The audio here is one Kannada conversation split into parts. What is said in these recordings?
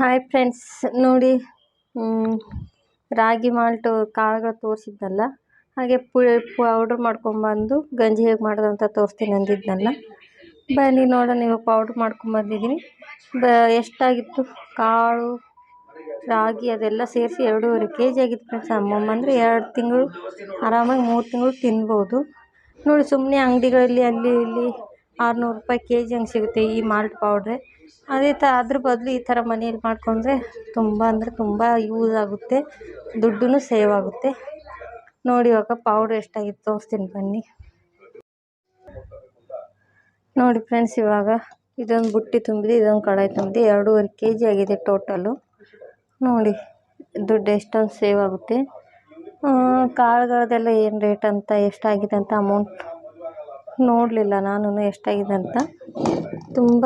ಹಾಯ್ ಫ್ರೆಂಡ್ಸ್ ನೋಡಿ ರಾಗಿ ಮಾಲ್ಟು ಕಾಳುಗಳು ತೋರಿಸಿದ್ನಲ್ಲ, ಹಾಗೆ ಪೌಡ್ರ್ ಮಾಡ್ಕೊಂಬಂದು ಗಂಜಿ ಹೇಗೆ ಮಾಡೋದು ಅಂತ ತೋರಿಸ್ತೀನಿ ಅಂದಿದ್ನಲ್ಲ. ಬನ್ನಿ ನೋಡೋಣ, ಇವಾಗ ಪೌಡ್ರ್ ಮಾಡ್ಕೊಂಬಂದಿದ್ದೀನಿ. ಬ, ಎಷ್ಟಾಗಿತ್ತು? ಕಾಳು, ರಾಗಿ ಅದೆಲ್ಲ ಸೇರಿಸಿ ಎರಡೂವರೆ ಕೆ ಜಿ ಆಗಿತ್ತು ಫ್ರೆಂಡ್ಸ್ ಅಮ್ಮಮ್ಮ ಅಂದರೆ ಎರಡು ತಿಂಗಳು ಆರಾಮಾಗಿ ಮೂರು ತಿಂಗಳು ತಿನ್ಬೋದು. ನೋಡಿ ಸುಮ್ಮನೆ ಅಂಗಡಿಗಳಲ್ಲಿ ಅಲ್ಲಿ ಇಲ್ಲಿ ಆರುನೂರು ರೂಪಾಯಿ ಕೆ ಜಿ ಹಂಗೆ ಸಿಗುತ್ತೆ ಈ ಮಾಲ್ಟ್ ಪೌಡ್ರೆ ಅದೇ ಥರ ಅದ್ರ ಬದಲು ಈ ಥರ ಮನೇಲಿ ಮಾಡಿಕೊಂಡ್ರೆ ತುಂಬ ಅಂದರೆ ತುಂಬ ಯೂಸ್ ಆಗುತ್ತೆ ದುಡ್ಡು ಸೇವ್ ಆಗುತ್ತೆ. ನೋಡಿ ಇವಾಗ ಪೌಡ್ರ್ ಎಷ್ಟಾಗಿತ್ತು ತೋರಿಸ್ತೀನಿ ಬನ್ನಿ. ನೋಡಿ ಫ್ರೆಂಡ್ಸ್ ಇವಾಗ ಇದೊಂದು ಬುಟ್ಟಿ ತುಂಬಿದೆ, ಇದೊಂದು ಕಡಾಯಿ ತುಂಬಿದೆ, ಎರಡೂವರೆ ಕೆ ಜಿ ಆಗಿದೆ ಟೋಟಲು ನೋಡಿ ದುಡ್ಡು ಎಷ್ಟೊಂದು ಸೇವ್ ಆಗುತ್ತೆ. ಕಾಳುಗಳದೆಲ್ಲ ಏನು ರೇಟ್ ಅಂತ, ಎಷ್ಟಾಗಿದೆ ಅಂತ ಅಮೌಂಟ್ ನೋಡಲಿಲ್ಲ ನಾನು ಎಷ್ಟಾಗಿದೆ ಅಂತ. ತುಂಬ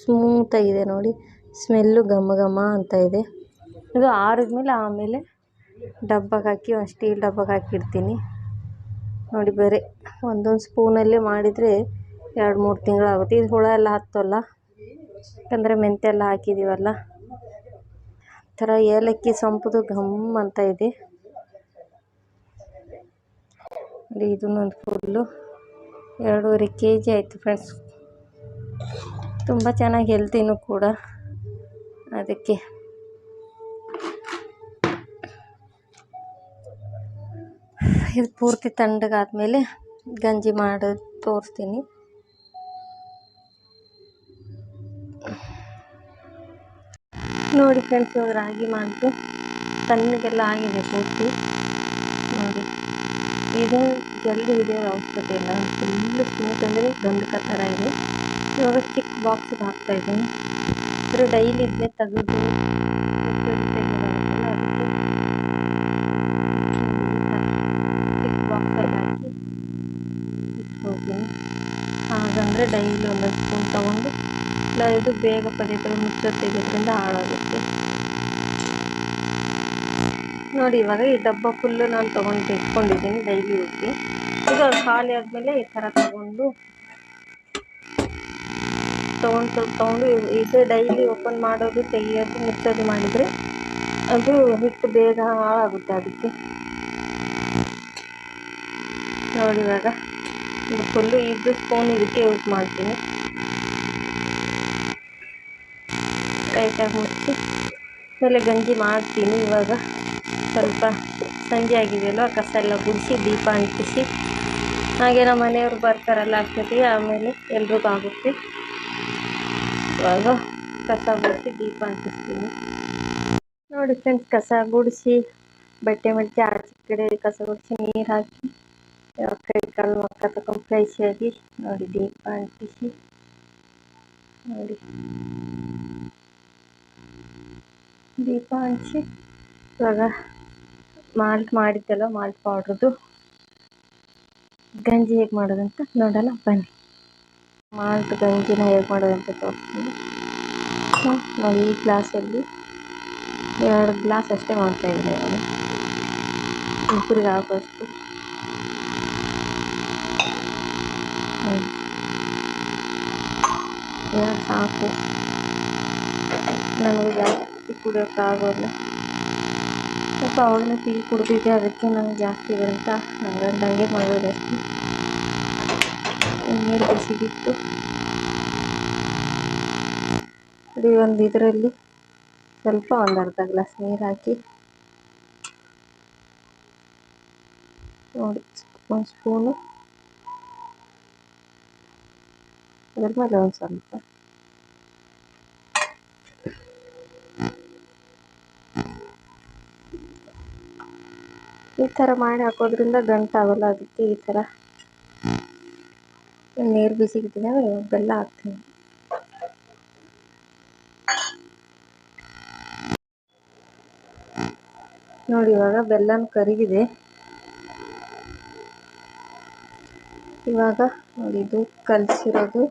ಸ್ಮೂತಾಗಿದೆ ನೋಡಿ. ಸ್ಮೆಲ್ಲು ಘಮ ಘಮ ಅಂತ ಇದೆ. ಇದು ಆರಿದ್ಮೇಲೆ ಆಮೇಲೆ ಡಬ್ಬಕ್ಕೆ ಹಾಕಿ, ಒಂದು ಸ್ಟೀಲ್ ಡಬ್ಬಕ್ಕೆ ಹಾಕಿಡ್ತೀನಿ. ನೋಡಿ ಬೇರೆ, ಒಂದೊಂದು ಸ್ಪೂನಲ್ಲೇ ಮಾಡಿದರೆ ಎರಡು ಮೂರು ತಿಂಗಳಾಗುತ್ತೆ. ಇದು ಹುಳ ಎಲ್ಲ ಹತ್ತಲ್ಲ, ಯಾಕಂದರೆ ಮೆಂತ್ಯ ಎಲ್ಲ ಹಾಕಿದ್ದೀವಲ್ಲ ಥರ ಏಲಕ್ಕಿ ಸೊಂಪುದು ಘಮ್ ಅಂತ ಇದೆ. ಇದನ್ನೊಂದು ಫುಲ್ಲು ಎರಡೂವರೆ ಕೆ ಜಿ ಆಯಿತು ಫ್ರೆಂಡ್ಸ್ ತುಂಬ ಚೆನ್ನಾಗಿ ಹೆಲ್ತಿನೂ ಕೂಡ. ಅದಕ್ಕೆ. ಇದು ಪೂರ್ತಿ ತಣ್ಣಗಾದ್ಮೇಲೆ ಗಂಜಿ ಮಾಡಿ ತೋರಿಸ್ತೀನಿ. ನೋಡಿ ಫ್ರೆಂಡ್ಸ್ ಇವಾಗ ರಾಗಿ ಮಾಡಿತು ತಣ್ಣಗೆಲ್ಲ ಆಗಿದೆ ಪೂರ್ತಿ. ಇದು ಜಲ್ದಿ ಇದೆ ಅವಶ್ಯಕತೆ ಇಲ್ಲ. ಫುಲ್ಲು ಸ್ಮೂತ್ ಅಂದರೆ ಗಂಧಕ ಥರ ಇದೆ. ಇವಾಗ ಚಿಕ್ಕ ಬಾಕ್ಸಿಗೆ ಹಾಕ್ತಾ ಇದ್ದೀನಿ. ಅಂದರೆ ಡೈಲಿ ಇದನ್ನೇ ತೆಗೆದು ಚಿಕ್ಕ ಬಾಕ್ಸಲ್ಲಿ ಹಾಕಿ ಇಟ್ಕೊಳ್ತೀನಿ. ಹಾಗಂದರೆ ಡೈಲಿ ಒಂದೊಂದು ಸ್ಪೂನ್ ತಗೊಂಡು, ಇಲ್ಲ ಇದು ಬೇಗ ಪದೇ ಪದೇ ಮುಚ್ಚೋ ತೆಗೆಯೋದ್ರಿಂದ ಹಾಳಾಗುತ್ತೆ. ನೋಡಿ, ಇವಾಗ ಈ ಡಬ್ಬ ಫುಲ್ಲು ನಾನು ತೊಗೊಂಡು ಇಟ್ಕೊಂಡಿದ್ದೀನಿ ಡೈಲಿ ಹೋಗಿ ಈಗ ಖಾಲಿ ಆದಮೇಲೆ ಈ ಥರ ತಗೊಂಡು ತೊಗೊಂಡು, ತಗೊಂಡು ಇದು ಡೈಲಿ ಓಪನ್ ಮಾಡೋದು, ತೆಗಿಯೋದು, ಮುಚ್ಚೋದು ಮಾಡಿದರೆ ಅದು ಹಿಟ್ಟು ಬೇಗ ಹಾಳಾಗುತ್ತೆ ಅದಕ್ಕೆ. ನೋಡಿ ಇವಾಗ, ಇದು ಫುಲ್ಲು ಇದು ಸ್ಪೂನ್ ಇದಕ್ಕೆ ಯೂಸ್ ಮಾಡ್ತೀನಿ. ಟೈಟಾಗಿ ಮುಚ್ಚಿ, ಆಮೇಲೆ ಗಂಜಿ ಮಾಡ್ತೀನಿ ಇವಾಗ. ಸ್ವಲ್ಪ ಸಂಜೆ ಆಗಿದೆಯಲ್ವ ಕಸ ಎಲ್ಲ ಗುಡಿಸಿ, ದೀಪ ಅಂಟಿಸಿ. ಹಾಗೆ ನಮ್ಮ ಮನೆಯವರು ಬರ್ತಾರಲ್ಲ ಅಷ್ಟೊತ್ತಿಗೆ, ಆಮೇಲೆ ಎಲ್ರಿಗೂ ಆಗುತ್ತೆ. ಇವಾಗ ಕಸ ಗುಡಿಸಿ, ದೀಪ ಅಂಟಿಸ್ತೀನಿ. ನೋಡಿ ಫ್ರೆಂಡ್ಸ್ ಕಸ ಗುಡಿಸಿ, ಬಟ್ಟೆ ಮಡಚಿ ಆಚೆ ಕಡೆ ಕಸ ಗುಡಿಸಿ, ನೀರು ಹಾಕಿ ಕೈ ಕಾಲು ಮಕ್ಕ ತಗೊಂಡು ಫ್ರೆಶ್ ಆಗಿ, ನೋಡಿ ದೀಪ ಅಂಟಿಸಿ. ನೋಡಿ. ದೀಪ ಹಂಚಿ ಇವಾಗ ಮಾಲ್ಟ್ ಮಾಡಿದ್ದೆಲ್ಲ ಮಾಲ್ಟ್ ಪೌಡ್ರದ್ದು ಗಂಜಿ ಹೇಗೆ ಮಾಡೋದಂತ ನೋಡೋಣ, ಬನ್ನಿ. ಮಾಲ್ಟ್ ಗಂಜಿನ ಹೇಗೆ ಮಾಡೋದಂತ ತೋರಿಸ್ತೀನಿ. ನಾವು ಈ ಗ್ಲಾಸಲ್ಲಿ ಎರಡು ಗ್ಲಾಸ್ ಅಷ್ಟೇ ಮಾಡ್ತಾ ಇದ್ದೀನಿ ನಾನು ಇಬ್ಬರಿಗೆ ಆಗೋಷ್ಟು ಎರಡು ಸಾಕು. ನನಗೆ ಜಾಸ್ತಿ ಕುಡಿಯೋಕ್ಕಾಗೋಲ್ಲ. ಸ್ವಲ್ಪ ಅವಳನ್ನ ಟೀ ಕುಡಿದಿದ್ದೆ ಅದಕ್ಕೆ ನಾನು ಜಾಸ್ತಿ ಬರುತ್ತ? ಹಂಗಂದಂಗೆ ಮಾಡೋದಷ್ಟು ನೀರು ಬಿಸಿಗಿತ್ತು? ಅಡಿ ಒಂದು ಇದರಲ್ಲಿ ಸ್ವಲ್ಪ ಒಂದು ಅರ್ಧ ಗ್ಲಾಸ್ ನೀರು ಹಾಕಿ. ನೋಡಿ, ಒಂದು ಸ್ಪೂನು ಅದ್ರ ಮೇಲೆ ಒಂದು ಸ್ವಲ್ಪ. ಈ ಥರ ಮಾಡಿ ಹಾಕೋದ್ರಿಂದ ಗಂಟಾಗಲ್ಲ ಅದಕ್ಕೆ ಈ ಥರ ನೀರು ಬಿಸಿಗಿಟ್ಟಿದಾಗ ಬೆಲ್ಲ ಹಾಕ್ತೀನಿ. ನೋಡಿ, ಇವಾಗ ಬೆಲ್ಲನ ಕರಗಿದೆ ಇವಾಗ ನೋಡಿ, ಇದು ಕಲಸಿರೋದು.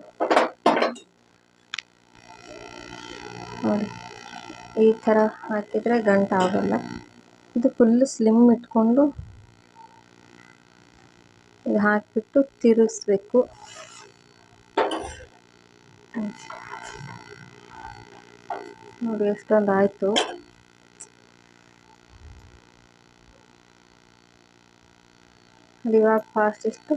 ನೋಡಿ, ಈ ಥರ ಹಾಕಿದರೆ ಗಂಟು ಆಗೋಲ್ಲ. ಇದು ಫುಲ್ಲು ಸ್ಲಿಮ್ ಇಟ್ಕೊಂಡು ಇದು ಹಾಕಿಬಿಟ್ಟು ತಿರುಗಿಸ್ಬೇಕು ನೋಡಿ ಎಷ್ಟೊಂದು ಆಯಿತು ಅದು ಇವಾಗ ಫಾಸ್ಟ್ ಎಷ್ಟು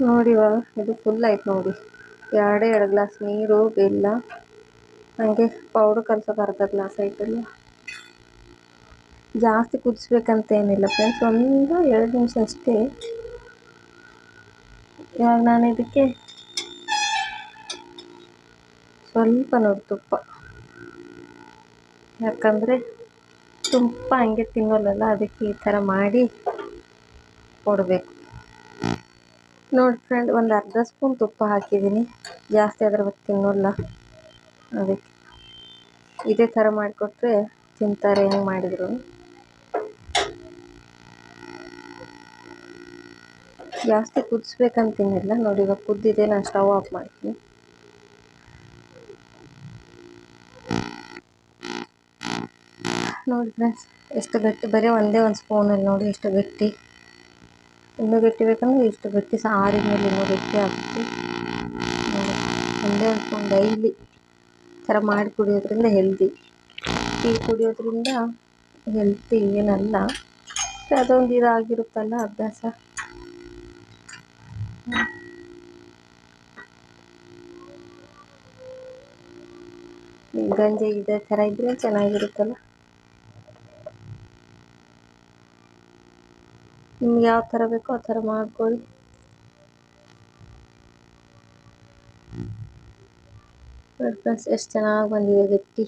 ನೋಡಿ ಇವಾಗ ಇದು ಫುಲ್ ಆಯ್ತು ನೋಡಿ. ಎರಡೇ ಎರಡು ಗ್ಲಾಸ್ ನೀರು, ಬೆಲ್ಲ, ಹಾಗೆ ಪೌಡ್ರ್ ಕಲ್ಸೋಕೆ ಅರ್ಧ ಗ್ಲಾಸ್ ಆಯ್ತಲ್ಲ ಜಾಸ್ತಿ ಕುದಿಸ್ಬೇಕಂತ ಏನಿಲ್ಲ ಫ್ರೆಂಡ್ಸ್ ಒಂದು ಎರಡು ನಿಮಿಷ ಅಷ್ಟೇ. ಇವಾಗ ನಾನು ಇದಕ್ಕೆ? ಸ್ವಲ್ಪ ನೋಡಿ ತುಪ್ಪ. ಯಾಕಂದರೆ ತುಪ್ಪ ಹಂಗೆ ತಿನ್ನೋಲ್ಲಲ್ಲ ಅದಕ್ಕೆ ಈ ಥರ ಮಾಡಿ ಕೊಡಬೇಕು. ನೋಡಿ ಫ್ರೆಂಡ್ ಒಂದು ಅರ್ಧ ಸ್ಪೂನ್ ತುಪ್ಪ ಹಾಕಿದ್ದೀನಿ ಜಾಸ್ತಿ ಅದ್ರ ಬಗ್ಗೆ ತಿನ್ನೋಲ್ಲ. ಅದಕ್ಕೆ ಇದೇ ಥರ ಮಾಡಿಕೊಟ್ರೆ ತಿಂತಾರೆ ಹೆಂಗೆ ಮಾಡಿದ್ರು. ಜಾಸ್ತಿ ಕುದಿಸ್ಬೇಕಂತಿನ್ನಿಲ್ಲ ನೋಡಿ ಇವಾಗ ಕುದ್ದಿದೆ, ನಾನು ಸ್ಟವ್ ಆಫ್ ಮಾಡ್ತೀನಿ. ನೋಡಿ ಫ್ರೆಂಡ್ಸ್ ಎಷ್ಟು ಗಟ್ಟಿ, ಬರೀ ಒಂದೇ ಒಂದು ಸ್ಪೂನಲ್ಲಿ ನೋಡಿ ಎಷ್ಟು ಗಟ್ಟಿ. ಇನ್ನೂ ಗಟ್ಟಿ ಬೇಕಂದ್ರೆ ಇಷ್ಟು ಗಟ್ಟಿ ಸಹ ಮೇಲೆ ಇನ್ನೂ ಗಟ್ಟಿ ಒಂದೇ ಒಂದು ಡೈಲಿ ಥರ ಮಾಡಿ ಕುಡಿಯೋದ್ರಿಂದ ಹೆಲ್ದಿ ಟೀ ಕುಡಿಯೋದ್ರಿಂದ ಹೆಲ್ತಿ ಏನಲ್ಲ. ಅದೊಂದು ಇದಾಗಿರುತ್ತಲ್ಲ ಅಭ್ಯಾಸ. ಗಂಜಿ ಇದೇ ಥರ ಇದ್ರೆ ಚೆನ್ನಾಗಿರುತ್ತಲ್ಲ. ನಿಮ್ಗೆ ಯಾವ ಥರ ಬೇಕೋ ಆ ಥರ ಮಾಡ್ಕೊಳ್ಳಿ. ನೋಡಿ ಫ್ರೆಂಡ್ಸ್ ಎಷ್ಟು ಚೆನ್ನಾಗಿ ಬಂದಿದೆ ಗಟ್ಟಿ.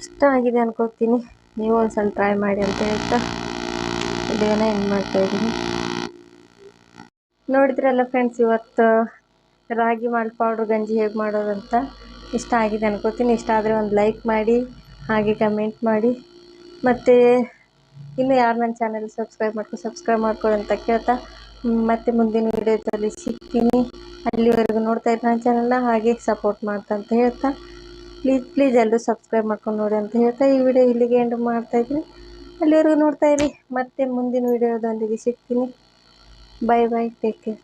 ಇಷ್ಟ ಆಗಿದೆ ಅನ್ಕೋತೀನಿ ನೀವು ಒಂದ್ಸಲ ಟ್ರೈ ಮಾಡಿ ಅಂತ ಹೇಳ್ತಾ ವಿಡಿಯೋನ ಏನು ಮಾಡ್ತಾ ಇದ್ದೀನಿ. ನೋಡಿದ್ರಲ್ಲ ಫ್ರೆಂಡ್ಸ್ ಇವತ್ತು ರಾಗಿ ಮಾಲ್ಟ್ ಪೌಡ್ರ್ ಗಂಜಿ ಹೇಗೆ ಮಾಡೋದಂತ. ಇಷ್ಟ ಆಗಿದೆ ಅನ್ಕೋತೀನಿ ಇಷ್ಟ ಆದರೆ ಒಂದು ಲೈಕ್ ಮಾಡಿ. ಹಾಗೆ ಕಮೆಂಟ್ ಮಾಡಿ. ಮತ್ತು ಇನ್ನೂ ಯಾರು ನನ್ನ ಚಾನಲ್ ಸಬ್ಸ್ಕ್ರೈಬ್ ಮಾಡ್ಕೊ ಸಬ್ಸ್ಕ್ರೈಬ್ ಮಾಡ್ಕೊಳ್ಳಿ ಅಂತ ಕೇಳ್ತಾ ಮತ್ತೆ ಮುಂದಿನ ವಿಡಿಯೋದಲ್ಲಿ ಸಿಗ್ತೀನಿ. ಅಲ್ಲಿವರೆಗೂ ನೋಡ್ತಾ ಇರಿ ನನ್ನ ಚಾನಲ್ನ ಹಾಗೆ ಸಪೋರ್ಟ್ ಮಾಡ್ತಾ ಅಂತ ಹೇಳ್ತಾ. ಪ್ಲೀಸ್ ಪ್ಲೀಸ್ ಎಲ್ಲರೂ ಸಬ್ಸ್ಕ್ರೈಬ್ ಮಾಡ್ಕೊಂಡು ನೋಡಿ ಅಂತ ಹೇಳ್ತಾ, ಈ ವಿಡಿಯೋ ಇಲ್ಲಿಗೆ ಎಂಡ್ ಮಾಡ್ತಾಯಿದ್ದೀನಿ ಅಲ್ಲಿವರೆಗೂ ನೋಡ್ತಾ ಇರಿ. ಮತ್ತೆ ಮುಂದಿನ ವೀಡಿಯೋದೊಂದಿಗೆ ಸಿಗ್ತೀನಿ. Bye bye take care